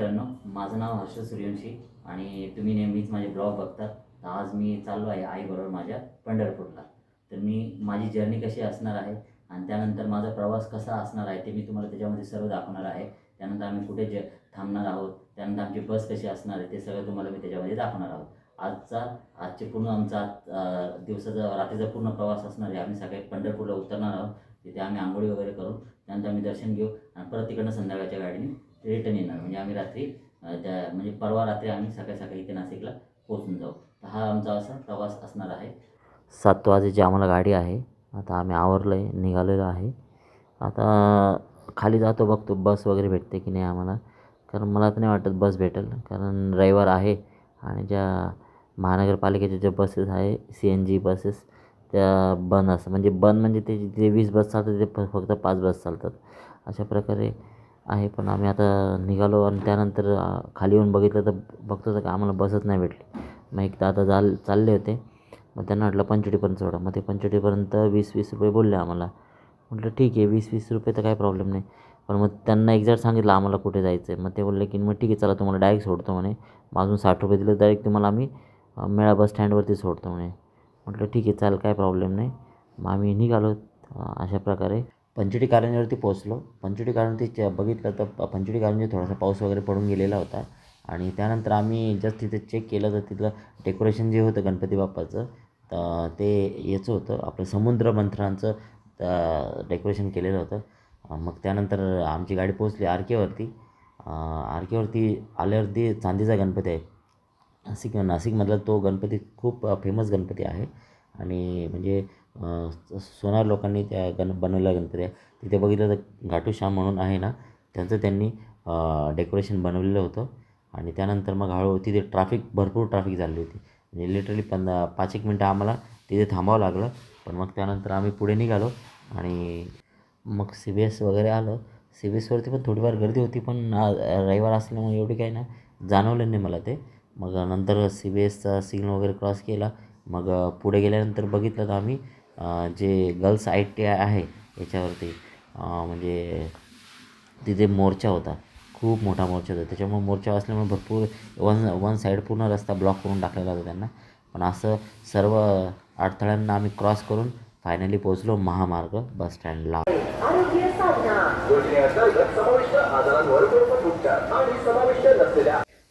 मित्रांनो माझं नाव हर्ष सूर्यवंशी आणि तुम्ही नेहमीच माझे ब्लॉग बघतात. तर आज मी चाललो आहे आईबरोबर माझ्या पंढरपूरला. तर मी माझी जर्नी कशी असणार आहे आणि त्यानंतर माझा प्रवास कसा असणार आहे ते मी तुम्हाला त्याच्यामध्ये सर्व दाखवणार आहे. त्यानंतर आम्ही कुठे ज थांबणार आहोत त्यानंतर आमची बस कशी असणार आहे ते सगळं तुम्हाला मी त्याच्यामध्ये दाखवणार आहोत. आजचा आजचे पूर्ण आमचा दिवसाचा रात्रीचा पूर्ण प्रवास असणार आहे. आम्ही सकाळी पंढरपूरला उतरणार आहोत. तिथे आम्ही आंघोळी वगैरे करू त्यानंतर आम्ही दर्शन घेऊ आणि परत तिकडनं संध्याकाळच्या गाडीने रिटर्न येणार. म्हणजे आम्ही रात्री त्या म्हणजे परवा रात्री आम्ही सकाळी सकाळी इथे नाशिकला पोहोचून जाऊ. तर हा आमचा असा प्रवास असणार आहे. सात वाजेची आम्हाला गाडी आहे आता आम्ही आवरलं आहे निघालेलो आहे. आता खाली जातो बघतो बस वगैरे भेटते की नाही आम्हाला. कारण मला तर नाही वाटत बस भेटेल. कारण रविवार आहे आणि ज्या महानगरपालिकेच्या ज्या बसेस आहे सी एन जी बसेस त्या बंद असतात. म्हणजे बंद म्हणजे ते जे वीस बस चालतात ते फक्त पाच बस चालतात. अशा प्रकारे आहे पण आम्ही आता निघालो आणि त्यानंतर खाली येऊन बघितलं तर बघतो तर आम्हाला बसच नाही भेटली. मग एक दादा जाल चालले होते. मग त्यांना वाटलं पंचवटीपर्यंत सोडा. मग ते पंचवटीपर्यंत वीस वीस रुपये बोलले आम्हाला. म्हटलं ठीक आहे वीस वीस रुपये तर काही प्रॉब्लेम नाही. पण मग त्यांना एक्झॅक्ट सांगितलं आम्हाला कुठे जायचं आहे मग ते बोलले की मग ठीक आहे चला तुम्हाला डायरेक्ट सोडतो म्हणे. मग अजून साठ रुपये दिले डायरेक्ट तुम्हाला आम्ही मेळा बस स्टँडवरती सोडतो म्हणे. म्हटलं ठीक आहे चालेल काय प्रॉब्लेम नाही. मग आम्ही निघालो अशा प्रकारे. पंचवटी कारंजीवरती पोहोचलो. पंचवटी कारंजी च- बघितलं तर प- पंचवटी कारंजी थोडासा पाऊस वगैरे पडून गेलेला होता. आणि त्यानंतर आम्ही जस्ट तिथे चेक केलं तर तिथलं डेकोरेशन जे होतं गणपती बाप्पाचं तर ते याचं होतं. आपलं समुद्र मंथनांचं डेकोरेशन केलेलं होतं. मग त्यानंतर आमची गाडी पोहोचली आर केवरती आर केवरती आल्यावरती चांदीचा गणपती आहे. नाशिक नाशिकमधला तो गणपती खूप फेमस गणपती आहे. आणि म्हणजे सोनार लोकांनी त्या गण बनवल्या गणपती आहे. तिथे बघितलं तर घाटू श्याम म्हणून आहे ना त्यांचं त्यांनी डेकोरेशन बनवलेलं होतं. आणि त्यानंतर मग हळूहळू तिथे ट्राफिक भरपूर ट्राफिक झाली होती. म्हणजे लिटरली पंधरा पाच एक मिनटं आम्हाला तिथे थांबावं लागलं. पण मग त्यानंतर आम्ही पुढे निघालो आणि मग सी बी एस वगैरे आलं. सी बी एसवरती पण थोडीफार गर्दी होती पण रविवार असल्यामुळे एवढी काही ना जाणवलं नाही मला ते. मग नंतर सी बी एसचा सिग्नल वगैरे क्रॉस केला. मग पुढे गेल्यानंतर बघितलं तर आम्ही जे गर्ल्स आय टी आय आहे याच्यावरती म्हणजे तिथे मोर्चा होता. खूप मोठा मोर्चा होता. त्याच्यामुळे मोर्चा असल्यामुळे भरपूर वन वन साईड पूर्ण रस्ता ब्लॉक करून टाकलेला होता त्यांना. पण असं सर्व अडथळ्यांना आम्ही क्रॉस करून फायनली पोहोचलो महामार्ग बस स्टँडला.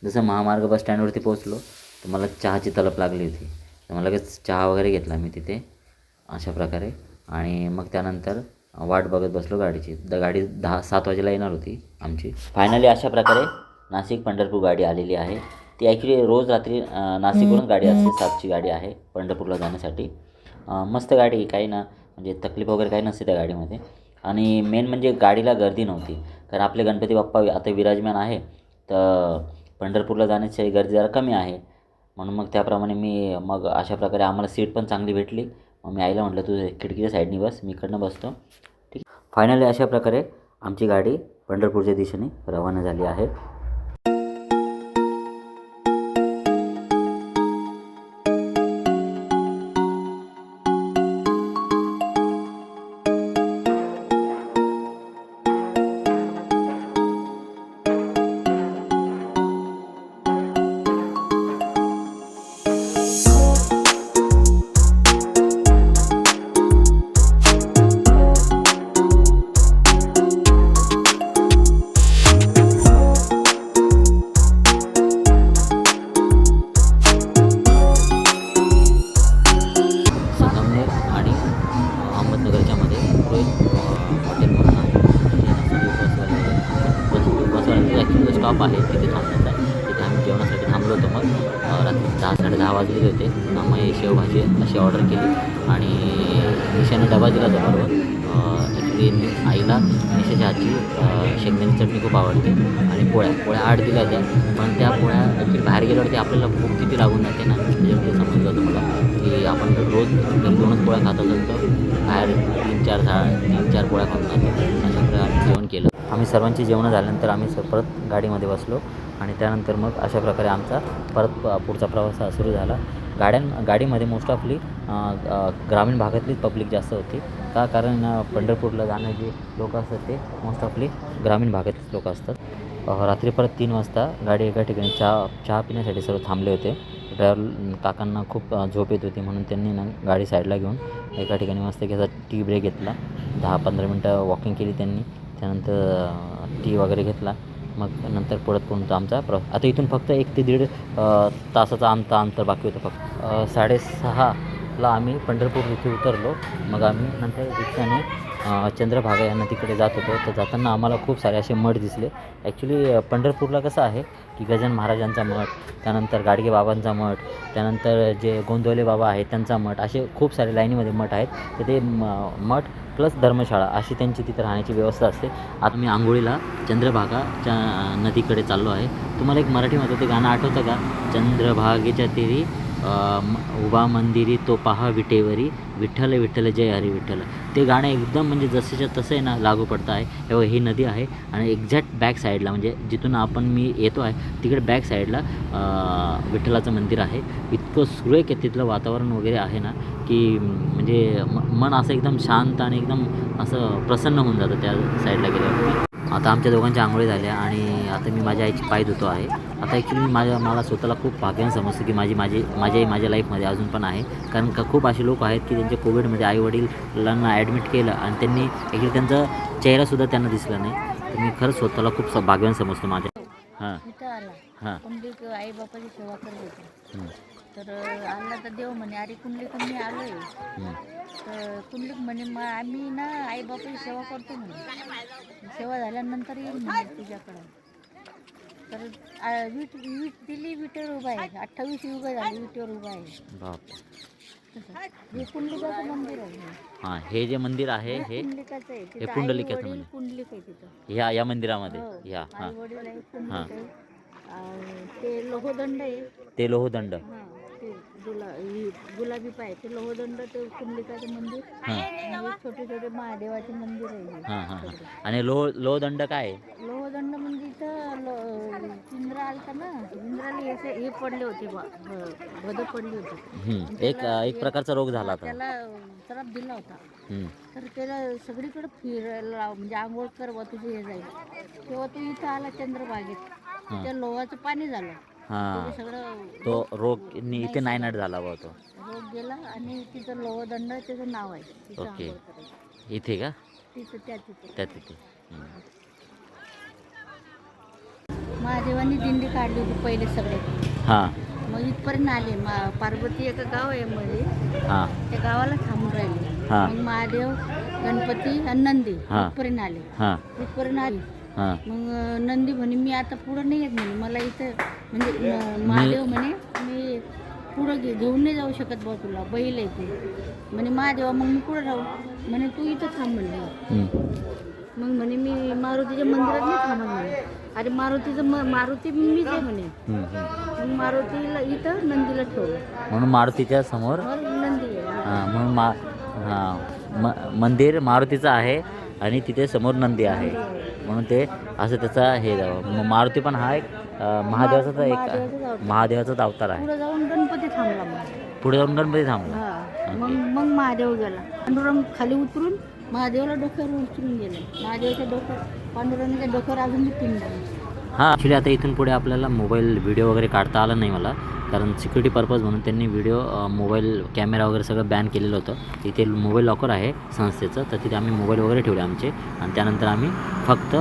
जसं महामार्ग बस स्टँडवरती पोहोचलो तर मला चहाची तलप लागली होती. तर मला लगेच चहा वगैरे घेतला मी तिथे. अशा प्रकारे. आणि मग त्यानंतर वाट बघत बसलो गाडीची. द गाडी दहा सात वाजेला येणार होती आमची. फायनली अशा प्रकारे नाशिक पंढरपूर गाडी आलेली आहे. ती ॲक्च्युली रोज रात्री नाशिकवरून गाडी असते सातची गाडी आहे पंढरपूरला जाण्यासाठी. मस्त गाडी काही ना म्हणजे तकलीफ वगैरे काही नसते त्या गाडीमध्ये. आणि मेन म्हणजे गाडीला गर्दी नव्हती. कारण आपले गणपती बाप्पा आता विराजमान आहे. तर पंढरपूरला जाण्याची गर्दी जरा कमी आहे. म्हणून मग त्याप्रमाणे मी मग अशा प्रकारे आम्हाला सीट पण चांगली भेटली. मग मी आईला म्हटलं तू खिडकीच्या साईडनी बस मी इकडनं बसतो. ठीक. फायनली अशा प्रकारे आमची गाडी पंढरपूरच्या दिशेने रवाना झाली आहे. आईला निशाच्या आजी अ, शेंगदाण्याची चटणी खूप आवडते आणि पोळ्या पोळ्या आठ दिल्या त्या. पण त्या पोळ्या बाहेर गेल्यावरती आपल्याला भूक किती लागून जाते ना त्याच्यावरती समजलं होतं मला की आपण रोज दोनच पोळ्या खात असेल तर बाहेर तीन चार झा तीन चार पोळ्या खाऊन जातो. आम्ही सर्वांची जेवणं झाल्यानंतर आम्ही परत गाडीमध्ये बसलो आणि त्यानंतर मग अशा प्रकारे आमचा परत पुढचा प्रवास हा सुरू झाला. गाड्यां गाडीमध्ये मोस्ट ऑफली ग्रामीण भागातलीच पब्लिक जास्त होती. का कारण पंढरपूरला जाणं जे लोक असतात ते मोस्ट ऑफली ग्रामीण भागातलीच लोक असतात. रात्री परत तीन वाजता गाडी एका ठिकाणी चहा चहा पिण्यासाठी सर्व थांबले होते. ड्रायव्हर काकांना खूप झोप येत होती म्हणून त्यांनी ना गाडी साईडला घेऊन एका ठिकाणी मस्त घ्यायचा टी ब्रेक घेतला. दहा पंधरा मिनटं वॉकिंग केली त्यांनी. त्यानंतर टी वगैरे घेतला. मग नंतर परत पुन्हा आमचा प्रवास. आता इथून फक्त एक ते दीड तासाचा आमचा अंतर बाकी होतं फक्त. साडेसहा ला आम्ही पंढरपूर इथे उतरलो. मग आम्ही नंतर रिक्षाने चंद्रभागा यांना तिकडे जात होतो. तर जाताना आम्हाला खूप सारे असे मठ दिसले. ॲक्च्युली पंढरपूरला कसं आहे की गजानन महाराजांचा मठ त्यानंतर गाडगे बाबांचा मठ त्यानंतर जे गोंदवले बाबा आहेत त्यांचा मठ असे खूप सारे लाईनीमध्ये मठ आहेत. तर ते म- मठ प्लस धर्मशाळा अशी त्यांची तिथं राहण्याची व्यवस्था असते. आता मी आंघोळीला चंद्रभागाच्या नदीकडे चाललो आहे. तुम्हाला एक मराठीमध्ये ते गाणं आठवतं का? चंद्रभागेच्या तेरी उभा मंदिरी तो पहा विटेवरी विठ्ठल विठ्ठल जय हरी विठ्ठल. ते गाणं एकदम म्हणजे जसेच्या तसं आहे ना लागू पडतं आहे. तेव्हा ही नदी आहे आणि एक्झॅक्ट बॅक साईडला म्हणजे जिथून आपण मी येतो आहे तिकडे बॅक साईडला विठ्ठलाचं मंदिर आहे. इतकं सुरेख आहे तिथलं वातावरण वगैरे आहे ना की म्हणजे म मन असं एकदम शांत आणि एकदम असं प्रसन्न होऊन जातं त्या साईडला गेल्यावर आता आमच्या दोघांच्या आंघोळी झाल्या आणि आता मी माझ्या आईची पाय धुतो आहे. आता ॲक्च्युली मी माझ्या मला स्वतःला खूप भाग्यानं समजतं की माझी माझी माझी आई माझ्या लाईफमध्ये अजून पण आहे. कारण का खूप असे लोक आहेत की त्यांच्या कोविडमध्ये आईवडिलांना ॲडमिट केलं आणि त्यांनी ॲक्च्युली त्यांचा चेहरासुद्धा त्यांना दिसला नाही. तर मी खरंच स्वतःला खूप भाग्यवान समजतो माझ्या. हां. आला. हां. आई बापाची सेवा करत तर आला तर देव म्हणे अरे कुंडलिक मी आलोय. हं. तर कुंडलिक म्हणे मग आम्ही ना आई बापाची सेवा करतो म्हणे. सेवा झाल्यानंतर येईल म्हणे तुझ्याकडं. तर आ, वीट वीट दिली विटेवर उभा आहे. अठ्ठावीस युग झाली विटेवर उभा आहे. बाप. हे कुंडलिकाचं मंदिर आहे. हां हे जे मंदिर आहे हे कुंडलिकाचं आहे. तिथं मंदिर. कुंडलिक आहे तिथं. ह्या या मंदिरामध्ये. हो. या हां. आई वडील आहे कुंडलिक. आहे. आ, ते लोहदंड आहे. ते लोहदंड हा, गुला गुलाबी पाय ते लोहदंड ते कुंडलिकाचं मंदिर. छोटे छोटे महादेवाचे मंदिर आहे हे. हां. आणि लोह लोहदंड काय आहे? लोहदंड म्हणजे इथं लो- इंद्र आलता ना इंद्राला हे असे- हे पडले होते बा भ- भद पडली होती. एक एक प्रकारचा रोग झाला होता. त्याला श्राप दिला होता. तर त्याला सगळीकडे फिरायला लाव- म्हणजे आंघोळ कर बा तुझे हे जाईल. तेव्हा तो इथं आला चंद्रभागेत. त्या लोहाचं पाणी झालं. हां. ते सगळं तो रोग नि- इथे नायनाट झाला बा तो. रोग गेला आणि तिथं लोहदंड त्याचं नाव आहे. ओके. आंघोळ करायची. इथे का? त्या तिथं. त्या तिथे. महादेवांनी दिंडी काढली होती पहिले सगळे. हां. मग इथपर्यंत आले. मा पार्वती एका गाव आहे मध्ये हां. त्या गावाला थांबून राहिले. हा. मग महादेव गणपती आणि नंदी हा. इथपर्यंत आले. हां. इथपर्यंत आले. हां. मग नंदी म्हणे मी आता पुढं नाही येत म्हणे. मला इथं म्हणजे म- महादेव म्हणे मी पुढं घे घेऊन नाही जाऊ शकत बा तुला. बैल आहे तू. म्हणे महादेवा मग मी पुढं राहू. म्हणे तू इथं थांब म्हणले हं. मग म्हणे मी मारुतीच्या मंदिरात नाही थांबत म्हणे. अरे मारुतीचं म मारुती मीच आहे म्हणे. मग मारुतीला इथं नंदीला ठेवलं. म्हणून मारुतीच्या समोर मग नंदी आहे. हां म्हणून मा हां म मंदिर मारुतीचं आहे आणि तिथे समोर नंदी आहे. म्हणून ते असं त्याचा हे मारुती पण हा एक महादेवाचा एक महादेवाचाच अवतार. आहे. पुढे जाऊन गणपती थांबला पुढे जाऊन गणपती थांबला. मग मग महादेव गेला. पांडुरंग खाली उतरून महादेवाला डोक्यावर उतरून गेले. महादेवाच्या डोक्यावर पांडुरंगाच्या डोक्यावर अजून आहे. हां ॲक्च्युली आता इथून पुढे आपल्याला मोबाईल व्हिडिओ वगैरे काढता आला नाही मला कारण सिक्युरिटी पर्पज म्हणून त्यांनी व्हिडिओ मोबाईल कॅमेरा वगैरे सगळं बॅन केलेलं होतं तिथे मोबाईल लॉकर आहे संस्थेचं तर तिथे आम्ही मोबाईल वगैरे ठेवले आमचे आणि त्यानंतर आम्ही फक्त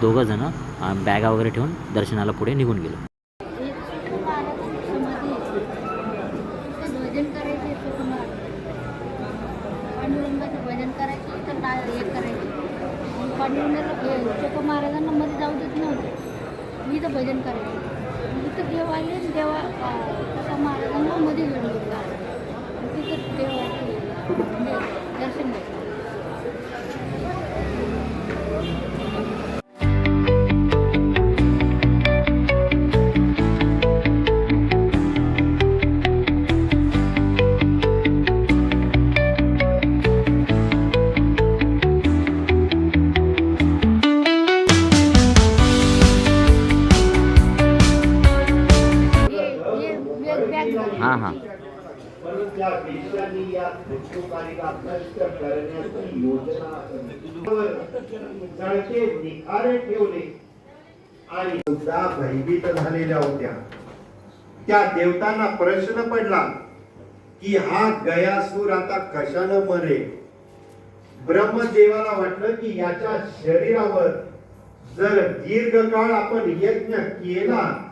दोघंजणं बॅगा वगैरे ठेवून दर्शनाला पुढे निघून गेलो पांडुरंगाचं भजन हे पांडुरंगाला महाराजांना मध्ये जाऊ देत नव्हते मी म्हणजे तर भजन करायचे. मी तर देव आले देवा कसा तुका महाराजांना मध्ये घेऊन गेले तिथं देवाचे म्हणजे दर्शन घेतलं. हां हां. भयभीत झालेल्या होत्या त्या देवतांना प्रश्न पडला की हा गयासूर आता कशानं मरे? ब्रह्मदेवाला वाटलं की याच्या शरीरावर जर दीर्घकाळ आपण यज्ञ केला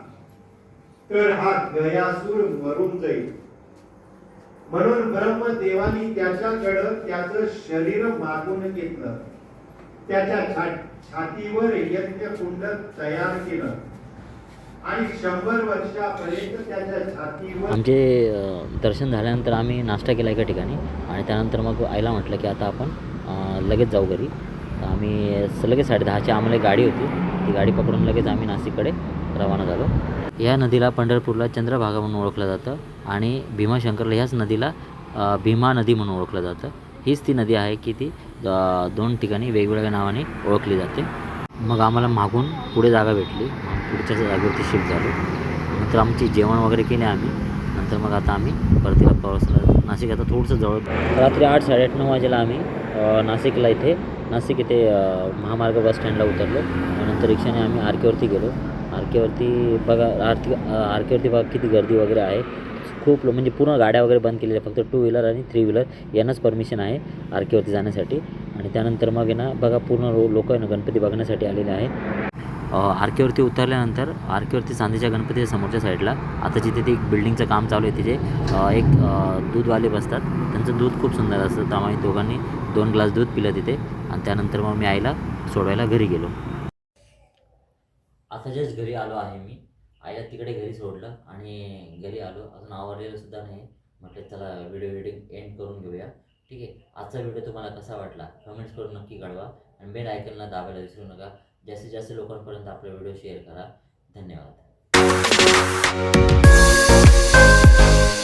तर हा गयासूर मरून जाईल. म्हणून ब्रह्मदेवानी त्याच्याकडं त्याचं शरीर मागून घेतलं. त्याच्या छातीवर यज्ञ कुंड तयार केलं. आणि शंभर वर्षापर्यंत त्याच्या छातीवर आमचे दर्शन झाल्यानंतर आम्ही नाश्ता केला एका ठिकाणी. आणि त्यानंतर मग आईला म्हटलं की आता आपण लगेच जाऊ घरी. आम्ही लगेच साडे दहाची आम्हाला गाडी होती. ती गाडी पकडून लगेच आम्ही नाशिककडे रवाना झालो. या नदीला पंढरपूरला चंद्रभागा म्हणून ओळखलं जातं आणि भीमाशंकरला ह्याच नदीला भीमा नदी म्हणून ओळखलं जातं. हीच ती नदी आहे की ती दोन ठिकाणी वेगवेगळ्या नावाने ओळखली जाते. मग आम्हाला मागून पुढे जागा भेटली. पुढच्या जागेवरती शिफ्ट झालो. नंतर आमची जेवण वगैरे केले आम्ही. नंतर मग आता आम्ही परतीला प्रवासाला नाशिक आता थोडंसं जवळ. रात्री आठ साडेआठ नऊ वाजेला आम्ही नाशिकला इथे नाशिक इथे महामार्ग बस स्टँडला उतरलो. नंतर रिक्षाने आम्ही आरकेवरती गेलो. आरकेवरती बघा आरती आरकेवरती बघा किती गर्दी वगैरे आहे. खूप लो- म्हणजे पूर्ण गाड्या वगैरे बंद केलेल्या फक्त टू व्हीलर आणि थ्री व्हीलर यांनाच परमिशन आहे आरकेवरती जाण्यासाठी. आणि त्यानंतर मग आहे ना बघा पूर्ण लो लोक आहे ना गणपती बघण्यासाठी आलेले आहे आरकेवरती उतरल्यानंतर आरकेवरती चांदीच्या गणपतीच्या समोरच्या साईडला आता जिथे ते एक बिल्डिंगचं काम चालू आहे तिथे एक दूधवाले बसतात. त्यांचं दूध खूप सुंदर असतं. त्यामुळे दोघांनी दोन ग्लास दूध पिलं तिथे. आणि त्यानंतर मग मी आईला सोडवायला घरी गेलो. आता जस्ट घरी आलो आहे मी. आईला तिकडे घरी सोडलं आणि घरी आलो. अजून आवडलेलं सुद्धा नाही. म्हटलं चला व्हिडिओ एडिटिंग एंड करून घेऊया. ठीक आहे. आजचा व्हिडिओ तुम्हाला कसा वाटला? कमेंट्स करून नक्की कळवा. आणि बेल आयकनला दाबायला विसरू नका. जास्तीत जास्त लोकांपर्यंत आपला व्हिडिओ शेअर करा. धन्यवाद.